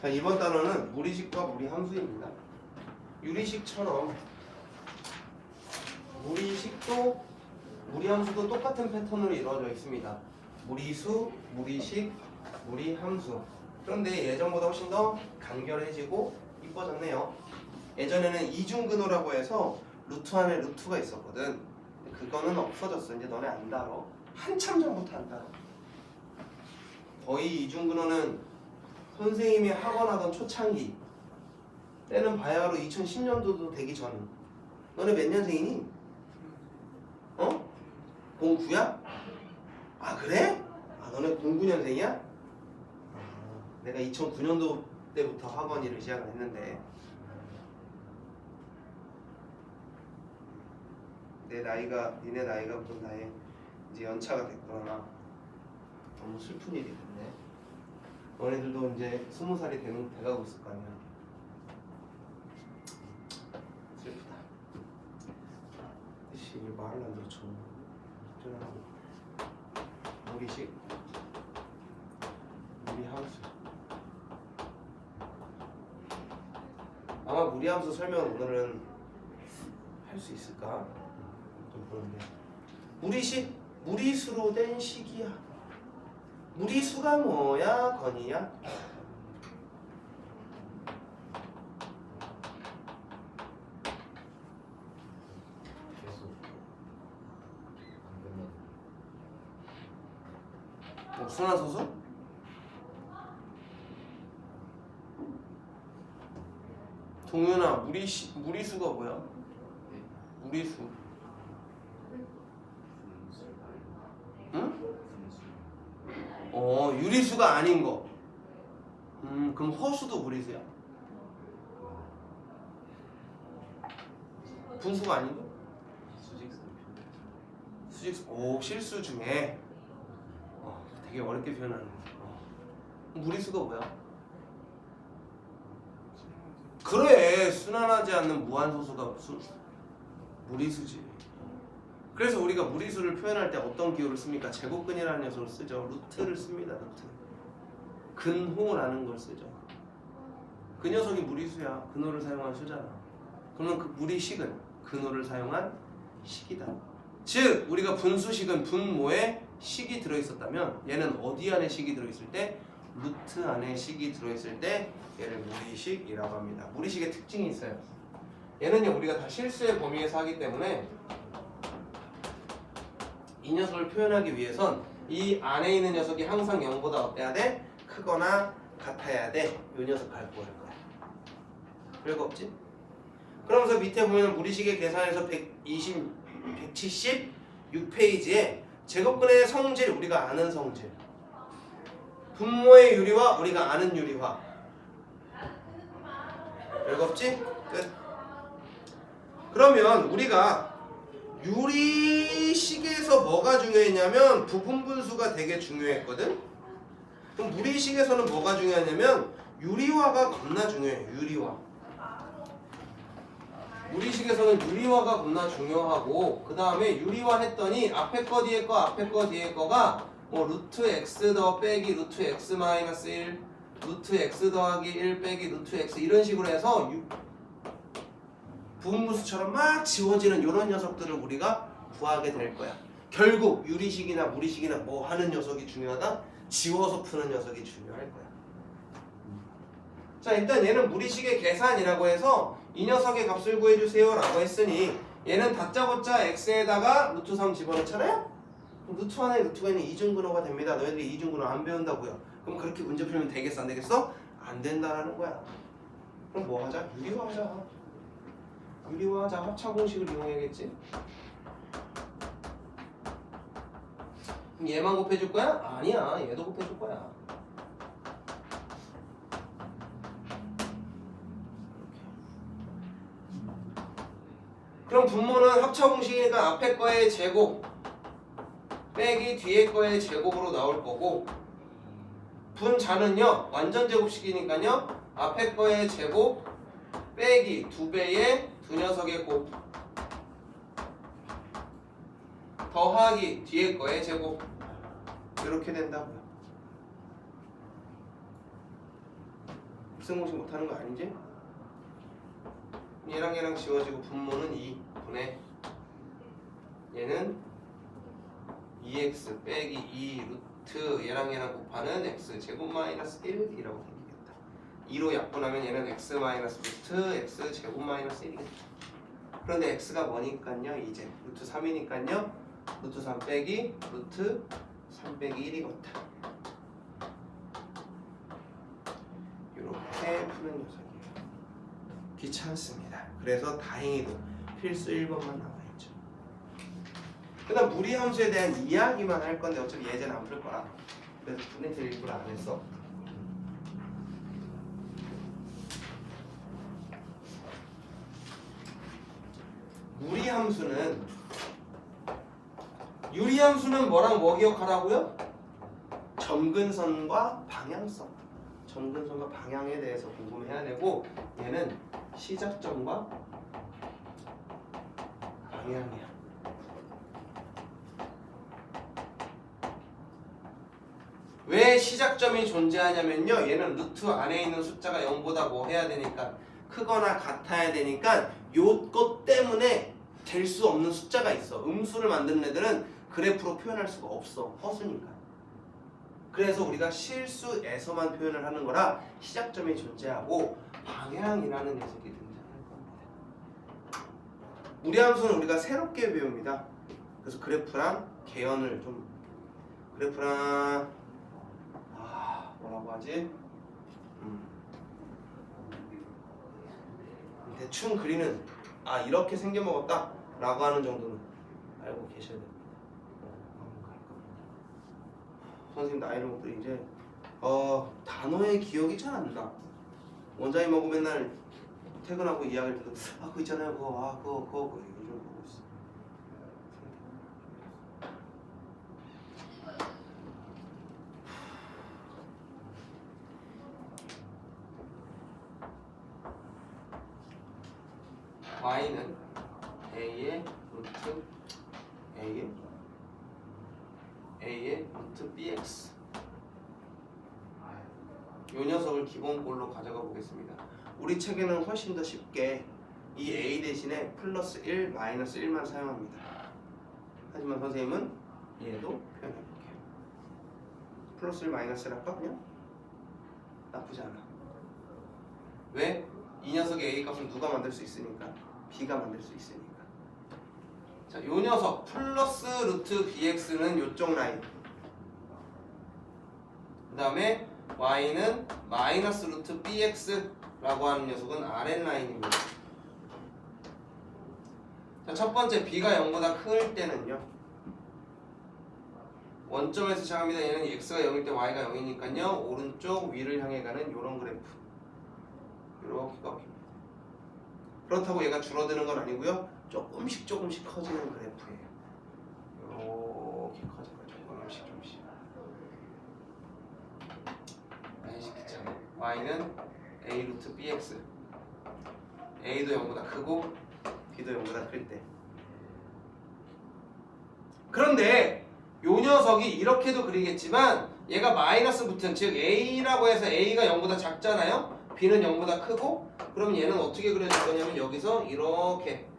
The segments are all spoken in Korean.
자, 이번 단어는 무리식과 무리함수입니다. 유리식처럼 무리식도 무리함수도 똑같은 패턴으로 이루어져 있습니다. 무리수, 무리식, 무리함수. 그런데 예전보다 훨씬 더 간결해지고 이뻐졌네요. 예전에는 이중근호라고 해서 루트 안에 루트가 있었거든. 그거는 없어졌어. 이제 너네 안 다뤄. 한참 전부터 안 다뤄. 거의 이중근호는 선생님이 학원하던 초창기 때는 바야흐로 2010년도도 되기 전. 너네 몇 년생이니? 어? 09야? 아 그래? 아 너네 09년생이야? 내가 2009년도 때부터 학원 일을 시작을 했는데 내 나이가 니네 나이가 무슨 나이 이제 연차가 됐구나 너무 슬픈 일이 됐네 너네들도 이제 스무 살이 되는 돼가고 있을 거 아니야. 슬프다. 씨 왜 말을 안 들어줘? 어쩌라고. 우리식 우리 함수 아마 무리함수 설명 오늘은 할 수 있을까? 좀 그런데. 무리식 무리수로 된 식이야 무리수가 뭐야 건이야? 되면 뭐 순환소수? 동윤아 무리시, 무리수가 뭐야? 무리수 분수 응? 분수 어 유리수가 아닌 거. 음 그럼 허수도 무리수야? 분수가 아닌 거? 수직선 표현 수직 오 실수 중에 어, 되게 어렵게 표현하는 거. 어. 무리수가 뭐야? 그래 순환하지 않는 무한소수가 수, 무리수지. 그래서 우리가 무리수를 표현할 때 어떤 기호를 씁니까? 제곱근이라는 녀석을 쓰죠. 루트를 씁니다. 루트. 근호라는 걸 쓰죠. 그 녀석이 무리수야. 근호를 사용한 수잖아. 그러면 그 무리식은 근호를 사용한 식이다. 즉 우리가 분수식은 분모에 식이 들어있었다면 얘는 어디 안에 식이 들어있을 때 루트 안에 식이 들어있을 때 얘를 무리식이라고 합니다. 무리식의 특징이 있어요. 얘는요 우리가 다 실수의 범위에서 하기 때문에 이 녀석을 표현하기 위해선 이 안에 있는 녀석이 항상 0보다 어때야 돼? 크거나 같아야 돼. 이 녀석 올 거야. 별거 없지? 그러면서 밑에 보면 무리식의 계산에서 120, 176페이지에 제곱근의 성질 우리가 아는 성질 분모의 유리화 우리가 아는 유리화 별거 없지? 끝 그러면 우리가 유리식에서 뭐가 중요했냐면 부분 분수가 되게 중요했거든? 그럼 무리식에서는 뭐가 중요하냐면 유리화가 겁나 중요해 유리화. 무리식에서는 유리화가 겁나 중요하고 그 다음에 유리화 했더니 앞에 거 뒤에 거 앞에 거 뒤에 거가 뭐 루트 x 더 빼기 루트 x 마이너스 1 루트 x 더하기 1 빼기 루트 x 이런 식으로 해서 유, 부분분수처럼 막 지워지는 이런 녀석들을 우리가 구하게 될 거야 결국 유리식이나 무리식이나 뭐 하는 녀석이 중요하다? 지워서 푸는 녀석이 중요할 거야 자 일단 얘는 무리식의 계산이라고 해서 이 녀석의 값을 구해주세요 라고 했으니 얘는 다짜고짜 x에다가 루트 3 집어넣잖아요? 루트 안에 루트가 있는 이중근호가 됩니다 너희들이 이중근호 안 배운다고요 그럼 그렇게 문제 풀면 되겠어 안 되겠어? 안 된다라는 거야 그럼 뭐 하자? 유리화 하자 유리화 하자 합차 공식을 이용해야겠지? 얘만 곱해줄 거야? 아니야. 얘도 곱해줄 거야. 그럼 분모는 합차 공식이니까 앞에 거의 제곱 빼기 뒤에 거의 제곱으로 나올 거고 분자는요 완전 제곱식이니까요 앞에 거의 제곱 빼기 두 배의 두 녀석의 곱 더하기 뒤에 거의 제곱. 이렇게 된다고요 곱셈 공식 못하는 거 아니지? 얘랑 얘랑 지워지고 분모는 2 분의 얘는 2x 빼기 2 루트 얘랑 얘랑 곱하는 x 제곱 마이너스 1이라고 생기겠다 2로 약분하면 얘는 x 마이너스 루트 x 제곱 마이너스 1이겠다 그런데 x가 뭐니까요? 이제 루트 3이니까요? 루트 3 빼기 루트 3 빼기 1이겠다 이렇게 푸는 녀석이에요. 귀찮습니다. 그래서 다행히도 필수 1번만 남아있죠. 그 다음 무리함수에 대한 이야기만 할 건데 어차피 예제는 안 풀 거라. 그래서 분해트 일부러 안 했어 무리 함수는 유리 함수는 뭐랑 뭐 기억하라고요? 점근선과 방향성. 점근선과 방향에 대해서 궁금해야 되고 얘는 시작점과 방향이야. 왜 시작점이 존재하냐면요. 얘는 루트 안에 있는 숫자가 0보다 뭐 해야 되니까 크거나 같아야 되니까 요것 때문에 될 수 없는 숫자가 있어. 음수를 만드는 애들은 그래프로 표현할 수가 없어. 허수니까. 그래서 우리가 실수에서만 표현을 하는 거라 시작점이 존재하고 방향이라는 녀석이 등장할 겁니다. 무리함수는 우리가 새롭게 배웁니다. 그래서 그래프랑 개연을 좀 그래프랑 아 뭐라고 하지? 음. 대충 그리는 아 이렇게 생겨 먹었다 라고 하는 정도는 알고 계셔야 됩니다 선생님 나이를 먹더니 이제 어 단어의 기억이 잘 안 나. 원장님하고 맨날 퇴근하고 이야기를 듣고 아 그거 있잖아요 그거 아 그거 그거 그거 좀 보고 있어. y는 a의 루트 a의 a의 루트 bx 요 녀석을 기본꼴로 가져가 보겠습니다. 우리 책에는 훨씬 더 쉽게 이 a 대신에 플러스 1, 마이너스 1만 사용합니다. 하지만 선생님은 얘도 표현해 볼게요. 플러스 1, 마이너스를 할까 그냥? 나쁘지 않아. 왜? 이 녀석의 a 값은 누가 만들 수 있으니까 b가 만들 수 있으니까. 자, 요 녀석 플러스 루트 bx는 요쪽 라인. 그 다음에 y는 마이너스 루트 bx라고 하는 녀석은 아랫 라인입니다. 자, 첫 번째 b가 0보다 클 때는요. 원점에서 시작합니다. 얘는 x가 0일 때 y가 0이니까요. 오른쪽 위를 향해 가는 요런 그래프. 이렇게 꺾입니다. 그렇다고 얘가 줄어드는 건 아니고요. 조금씩 조금씩 커지는 그래프예요. 이렇게 커져요. 조금씩 조금씩. 아니시 귀찮아. y는 a 루트 bx. a도 0보다 크고 b도 0보다 클 때. 그런데 요 녀석이 이렇게도 그리겠지만 얘가 마이너스 붙은 즉 a라고 해서 a가 0보다 작잖아요. b는 0보다 크고 그럼 얘는 어떻게 그려질 거냐면 여기서 이렇게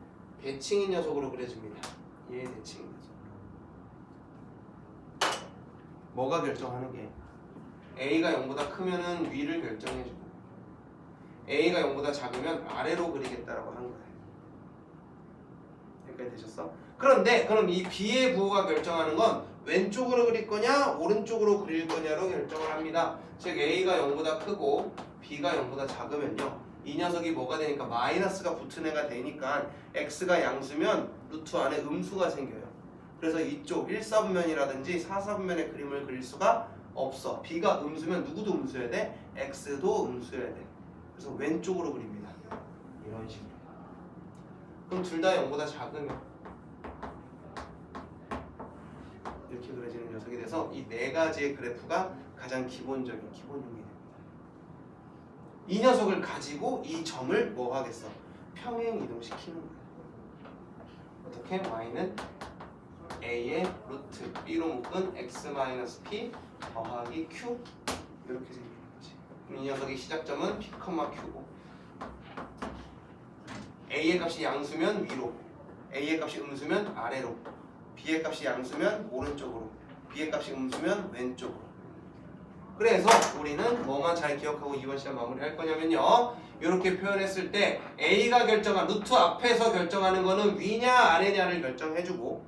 대칭인 녀석으로 그려집니다. 얘 대칭인 녀석. 뭐가 결정하는 게 a가 0보다 크면은 위를 결정해주고 a가 0보다 작으면 아래로 그리겠다라고 하는 거예요. 여기까지 되셨어? 그런데 그럼 이 b의 부호가 결정하는 건 왼쪽으로 그릴 거냐 오른쪽으로 그릴 거냐로 결정을 합니다. 즉 a가 0보다 크고 b가 0보다 작으면요. 이 녀석이 뭐가 되니까 마이너스가 붙은 애가 되니까 x가 양수면 루트 안에 음수가 생겨요. 그래서 이쪽 1사분면이라든지 4사분면의 그림을 그릴 수가 없어. b가 음수면 누구도 음수여야 돼? x도 음수여야 돼. 그래서 왼쪽으로 그립니다. 이런 식으로. 그럼 둘 다 0보다 작으면 이렇게 그려지는 녀석이 돼서 이 네 가지의 그래프가 가장 기본적인 기본형이 됩니다. 이 녀석을 가지고 이 점을 뭐 하겠어? 평행 이동시키는 거예요. 어떻게? y는 a의 루트 b로 묶은 x-p 더하기 q 이렇게 생기는 거지. 그럼 이 녀석의 시작점은 P, Q고 A의 값이 양수면 위로 A의 값이 음수면 아래로 B의 값이 양수면 오른쪽으로 B의 값이 음수면 왼쪽으로 그래서 우리는 뭐만 잘 기억하고 이번 시간 마무리할 거냐면요 이렇게 표현했을 때 A가 결정한 루트 앞에서 결정하는 거는 위냐 아래냐를 결정해주고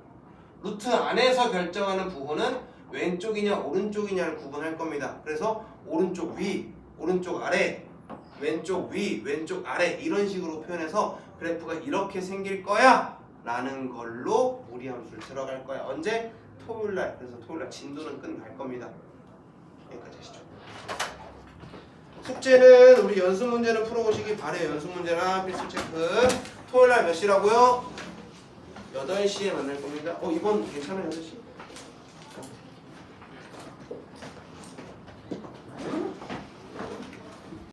루트 안에서 결정하는 부호는 왼쪽이냐 오른쪽이냐를 구분할 겁니다. 그래서 오른쪽 위, 오른쪽 아래, 왼쪽 위, 왼쪽 아래 이런 식으로 표현해서 그래프가 이렇게 생길 거야 라는 걸로 무리함수를 들어갈 거야. 언제? 토요일날. 그래서 토요일날 진도는 끝날 겁니다. 여기까지 하시죠. 숙제는 우리 연습 문제는 풀어보시기 바래요. 연습 문제랑 필수 체크. 토요일 날 몇 시라고요? 8시에 만날 겁니다. 어, 이번 괜찮아요, 8시?